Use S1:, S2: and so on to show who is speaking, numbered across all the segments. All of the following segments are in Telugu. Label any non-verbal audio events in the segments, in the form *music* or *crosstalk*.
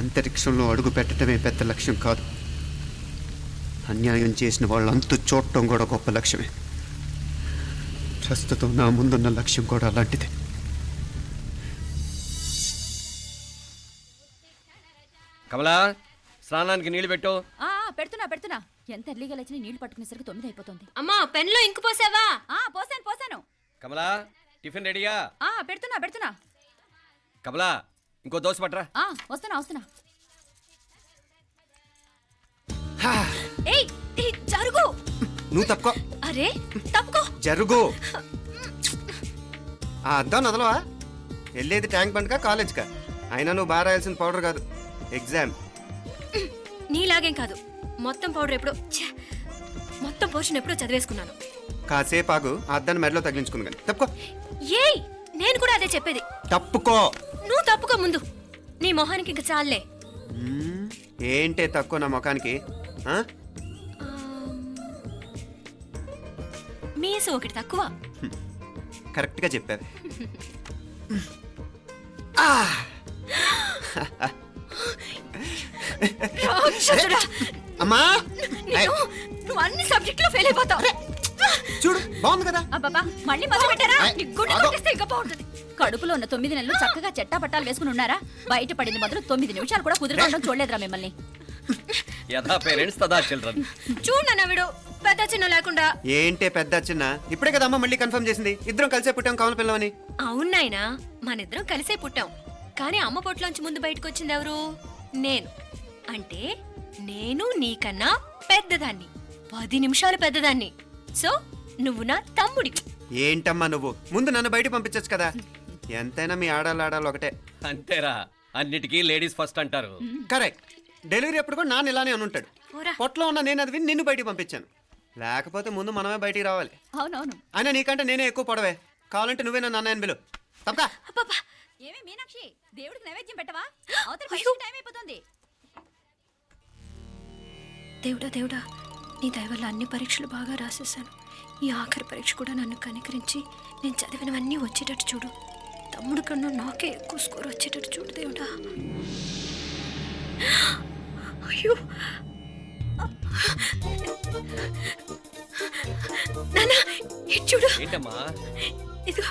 S1: అంతరిక్షంలో అడుగు పెట్టడమే పెద్ద లక్ష్యం కాదు. అన్యాయం చేసిన వాళ్ళంతు చూడటం కూడా గొప్ప లక్ష్యమే. ప్రస్తుతం నా ముందున్న లక్ష్యం కూడా అలాంటిదే.
S2: కమలా స్నానానికి నీళ్ళు పెట్టు.
S3: ఆ పెడుతున్నా పెడుతున్నా. ఎంత ఎర్లీగా లేచిన నీళ్ళు పట్టుకునేసరికి తొమ్మిది అయిపోతుంది.
S4: అమ్మా పెన్లో ఇంకు పోసావా?
S3: ఆ పోసాను పోసాను.
S2: కమలా టిఫిన్ రెడీయా?
S3: ఆ పెడుతున్నా పెడుతున్నా.
S2: కమలా ఇంకో దోశ పట్రా
S3: ఆ వస్తున్నా వస్తున్నా. ఏయ్ ఏయ్, జరుగు.
S1: నువ్వు తప్పుకో.
S4: అరే తప్పుకో.
S1: జరుగు. ఆ అద్దం నదలవా వెళ్ళేది ట్యాంక్ బండ్కా కాలేజ్కా? అయినా నువ్వు బాగా రాయాల్సిన పౌడర్ కాదు. ఎగ్జామ్.
S4: నీలాగేం కాదు. మొత్తం పౌడర్ ఎప్పుడో ఛే, మొత్తం పోర్షన్ ఎప్పుడో చదివేసుకున్నాను.
S1: కాసేపు ఆగు. ఆ అద్దాన్ని మెడలో తగిలించుకుంది కానీ తప్పుకో.
S4: ఏయ్! నేను కూడా అదే చెప్పేది.
S1: తప్పుకో.
S4: నువ్వు తప్పుకో ముందు. నీ మొహానికి ఇంక చాలే
S1: మ్మ్. ఏంటే తక్కువ నా ముఖానికి? ఆ?
S4: మీసు ఒకటి తక్కువ.
S1: కరెక్ట్గా చెప్పావు.
S4: రాక్షసుడా!
S1: అమ్మా!
S4: నువ్వు అన్ని సబ్జెక్టులో ఫెయిల్ అయిపోతావు.
S1: చూడు బాగుంది కదా?
S3: అబ్బాబా మళ్ళీ మొదలు పెట్టారా?
S4: నీ గుండె. కొట్టేస్తే ఇంకా బాగుంటుంది.
S3: కడుపులో ఉన్న తొమ్మిది నెలలు చక్కగా చెట్టా పట్టాలు వేసుకుని ఉన్నారా? బయట పడింది మొదలు తొమ్మిది నిమిషాలు కూడా కుదురుకోవడం చూడలేదురా మిమ్మల్ని.
S2: యథా పేరెంట్స్ తదా చిల్డ్రన్.
S4: చూడు నాన్న వీడు పెద్ద చిన్న లేకుండా.
S1: ఏంటే పెద్ద చిన్న? ఇప్పుడే కదా అమ్మ మళ్ళీ కన్ఫర్మ్ చేసింది. ఇద్దరం కలిసే పుట్టాం కావాలి పిల్లవని.
S4: అవునాయినా మనిద్దరం కలిసే పుట్టాం. కానీ అమ్మ పొట్లోంచి ముందు బయటకు వచ్చింది ఎవరు? నేను. అంటే నేను నీకన్నా పెద్దదాన్ని. పది నిమిషాలు పెద్దదాన్ని. సో నువ్వు నా తమ్ముడివి.
S1: ఏంటమ్మా నువ్వు? ముందు నన్ను బయట పంపించచ్చు కదా. ఎంతైనా మీ ఆడాలి ఆడాలి ఒకటే.
S2: అంతేరా. అన్నిటికీ లేడీస్ ఫస్ట్ అంటారు.
S1: కరెక్ట్. డెలివరీ అప్పుడు కూడా నాన్న ఇలానే అని ఉంటాడు.
S4: పోరా.
S1: పొట్టలో ఉన్న నేను అది విని నిన్ను బయటికి పంపించాను. లేకపోతే ముందు మనమే బయటికి రావాలి.
S3: అవునవును.
S1: అయినా నీకంటే నేనే ఎక్కువ పొడవే. కావాలంటే నువ్వే నన్ను అన్నయ్యను బిలు తప్పకా.
S4: అబ్బబ్బా.
S3: ఏమి మీనాక్షి? దేవుడికి నైవేద్యం పెట్టవా? అవతల. టైం అయిపోతుంది.
S4: దేవుడా దేవుడా. నీ దయ వల్ల అన్ని పరీక్షలు బాగా రాసేసాను ఈ ఆఖరి పరీక్ష కూడా నన్ను కనికరించి నేను చదివినవన్నీ వచ్చేటట్టు చూడు. తమ్ముడు కన్నా నాకే ఎక్కువ స్కోర్ వచ్చేటట్టు చూడు దేవుడా. అయ్యో. ఇటు చూడు.
S2: ఏంటమ్మా?
S4: ఇదిగో?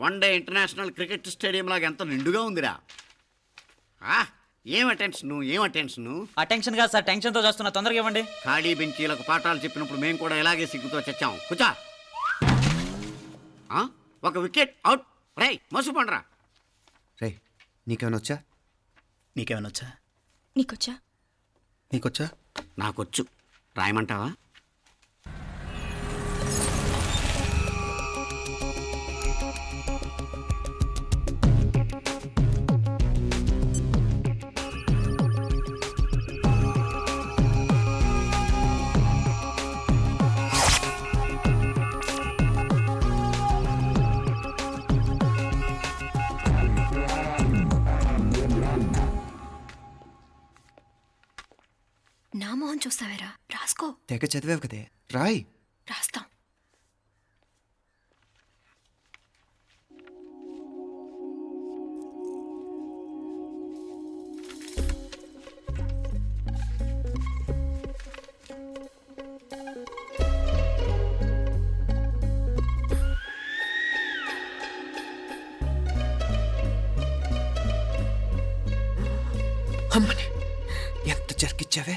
S5: One day international cricket stadium లాగా ఎంత నిండుగా ఉందిరా. ఆ, ఏం అటెన్షన్ ఏం అటెన్షన్?
S6: ఆ టెన్షన్ కాదు సార్ టెన్షన్తో చేస్తున్నా తొందరగా ఇవ్వండి.
S5: ఖాళీ బెంచీలకు పాఠాలు చెప్పినప్పుడు మేము కూడా ఇలాగే సిగ్గుతో చచ్చాం. కూర్చో. ఆ, ఒక వికెట్ అవుట్. రై మసు పండరా
S1: రే నీకేమైనా వచ్చా?
S6: నీకేమైనా వచ్చా?
S4: నీకొచ్చా?
S1: నీకొచ్చా?
S5: నాకొచ్చు. రాయమంటావా?
S4: నా మొహం చూస్తావేరా? రాసుకో.
S1: తెగ చదివావు కదే. రాయ్.
S4: రాస్తాం.
S1: అమ్మని ఎంత జరికిచ్చావే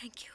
S4: థ్యాంక్ యూ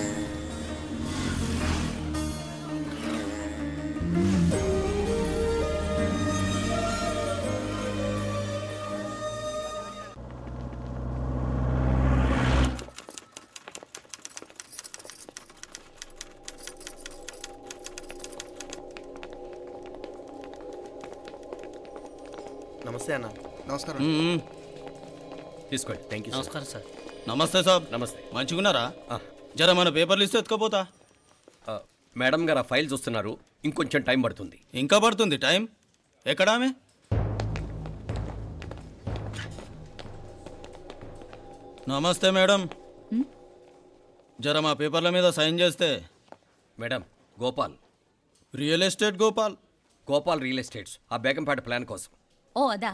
S7: నమస్కారం
S2: తీసుకోండి. థ్యాంక్ యూ
S8: నమస్కారం సార్.
S9: నమస్తే సార్
S2: నమస్తే.
S9: మంచిగున్నారా? జర మన పేపర్లు ఇస్తే ఎత్తుకోపోతా?
S2: మేడం గారు ఆ ఫైల్ చూస్తున్నారు. ఇంకొంచెం టైం పడుతుంది.
S9: ఇంకా పడుతుంది టైం? ఎక్కడా ఆమె? నమస్తే మేడం. జర మా పేపర్ల మీద సైన్ చేస్తే?
S2: Madam Gopal.
S9: Real estate Gopal.
S2: Gopal real estates ఆ బేగంపేట ప్లాన్ కోసం.
S3: ఓ అదా.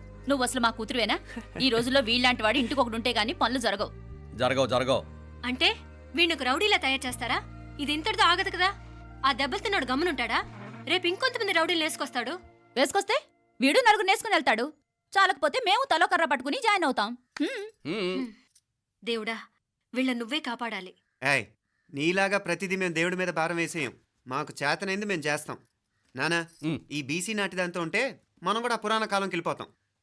S3: నువ్వు అసలు మా కూతురువేనా? ఈ రోజుల్లో వీళ్ళలాంటి వాడు ఇంటికి ఒకటి ఉంటే గానీ పనులు జరగవు.
S2: జరగవు జరగవు.
S4: అంటే వీణ్ణకు రౌడీలా తయారు చేస్తారా? ఇది ఇంతటితో ఆగదు కదా? ఆ దెబ్బలు తిన్నాడు గమ్మునుంటాడా? రేపు ఇంకొంతమంది రౌడీలు వేసుకొస్తాడు.
S3: వేసుకొస్తే వీడు నలుగురు నేసుకుని వెళ్తాడు. చాలకపోతే మేము తలో కర్ర పట్టుకుని జాయిన్ అవుతాం. హ్మ్.
S4: దేవుడా వీళ్ళ నువ్వే కాపాడాలి.
S1: ఏయ్ నీలాగా ప్రతిదీ మేము దేవుడి మీద భారం వేసేయం. మాకు చేతనైంది మేము చేస్తాం. నానా. ఈ బీసీ నాటి దాంతో ఉంటే మనం కూడా పురాణ కాలంకి వెళ్ళిపోతాం.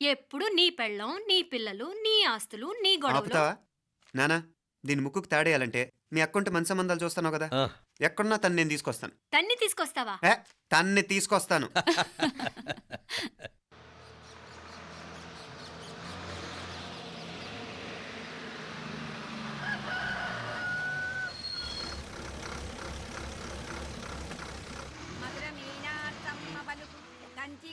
S4: ఎప్పుడు నీ పెళ్ళం నీ పిల్లలు నీ ఆస్తులు నీ గొడవలు.
S1: ఆపుతావా? నానా దీని ముక్కుకు తాడేయాలంటే మీ అక్కంటే మంచి సంబంధాలు చూస్తాను కదా.
S2: ఆ,
S1: ఎక్కడున్నా తను నేను తీసుకొస్తాను.
S4: తన్ని తీసుకొస్తావా?
S1: ఏ తన్ని తీసుకొస్తాను. *laughs*
S10: కంచి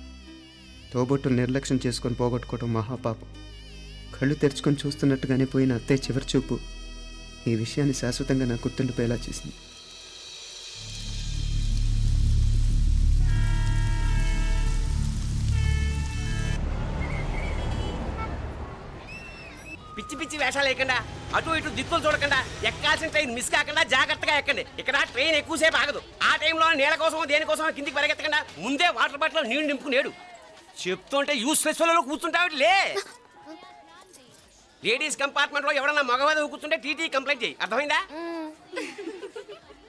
S1: తోబొట్టులు నిర్లక్ష్యం చేసుకొని పోగొట్టుకోవడం మహాపాపం. కళ్ళు తెరుచుకొని చూస్తున్నట్టుగానే పోయిన అత్తయ్య చివరి చూపు. ఈ విషయాన్ని శాశ్వతంగా నా గుర్తుండిపోయేలా చేసింది.
S11: పిచ్చి పిచ్చి వేషాలు వేయకుండా అటు ఇటు దిక్కులు చూడకుండా ఎక్కాల్సిన ట్రైన్ మిస్ కాకుండా జాగ్రత్తగా ఎక్కండి. ఇక్కడ ట్రైన్ ఎక్కువసేపు ఆగదు. ఆ టైంలో నీళ్ళ కోసం దేనికోసం కిందికి పరిగెత్తకుండా ముందే వాటర్ బాటిల్ నీళ్ళు నింపుకునేడు. చెప్తుంటే యూస్లెస్లో కూర్చుంటావు లే లేడీస్ కంపార్ట్మెంట్లో ఎవడన్నా మగవాది కూర్చుంటే టీటీ కంప్లైంట్ చేయి. అర్థమైందా?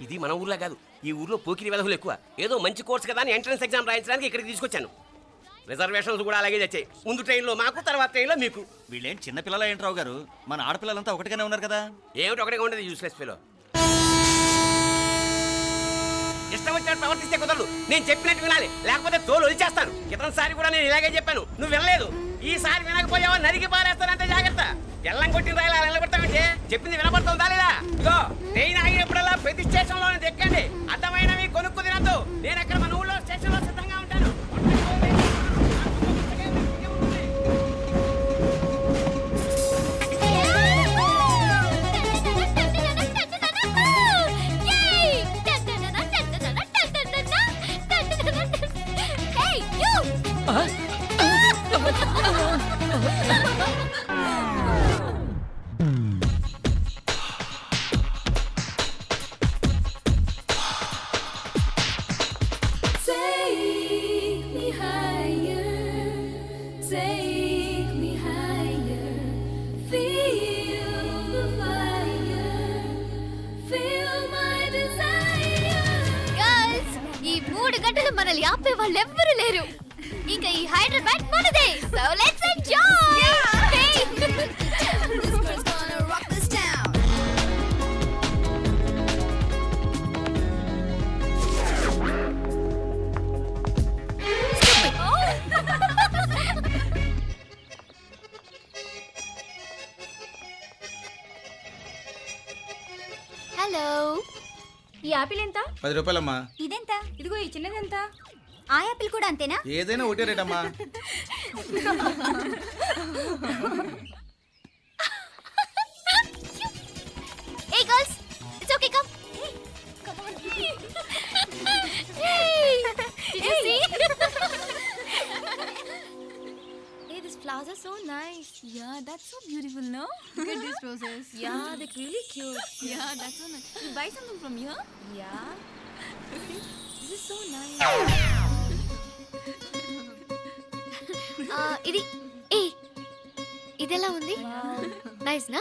S11: ఇది మన ఊర్లో కాదు. ఈ ఊర్లో పోకిరి వెధవులు ఎక్కువ. ఏదో మంచి కోర్స్ కదా అని ఎంట్రన్స్ ఎగ్జామ్ రాయించడానికి ఇక్కడికి తీసుకొచ్చాను. రిజర్వేషన్స్ కూడా అలాగే తెచ్చాయి. ముందు ట్రైన్లో మాకు తర్వాత ట్రైన్లో మీకు.
S12: వీళ్ళేం చిన్న పిల్లలు ఏంటి రావు గారు. మన ఆడపిల్లలంతా ఒకటిగానే ఉన్నారు కదా.
S11: ఏమిటి ఒకటిగా ఉండదు యూస్లెస్ ఫెలో ఇష్టం వచ్చినట్టు ప్రవర్తిస్తే కుదరదు. నేను చెప్పినట్టు వినాలి. లేకపోతే తోలు వదిలేస్తాను క్రితం సారి కూడా నేను ఇలాగే చెప్పాను. నువ్వు వినలేదు. ఈసారి వినకపోయావా? నరికి పారేస్తానంటే జాగ్రత్త. ఎల్లం కొట్టిన రాయలా నిలబడతామంటే చెప్పింది వినపడుతుందా లేదా? ఇదో ట్రైన్ ఆగినప్పుడల్లా ప్రతి స్టేషన్లో ఎక్కండి అర్థమైనవి కొనుక్కు తినద్దు. నేను ఎక్కడ మన ఊళ్ళో స్టేషన్
S13: యాపిల్ ఎంత?
S14: పది రూపాయలమ్మా.
S15: ఇదెంత?
S13: ఇదిగో ఈ చిన్నది ఎంత
S15: ఆ యాపిల్ కూడా అంతేనా?
S14: ఏదైనా ఒకటే rate *laughs*
S15: flowers are so nice.
S13: Yeah, that's so beautiful, no? Look at these roses.
S15: Yeah, they're really cute.
S13: Yeah, that's so nice. You buy something from here?
S15: Yeah. This is so nice. uh, ఇది ఏ ఇది ఎలా ఉంది నైస్ నా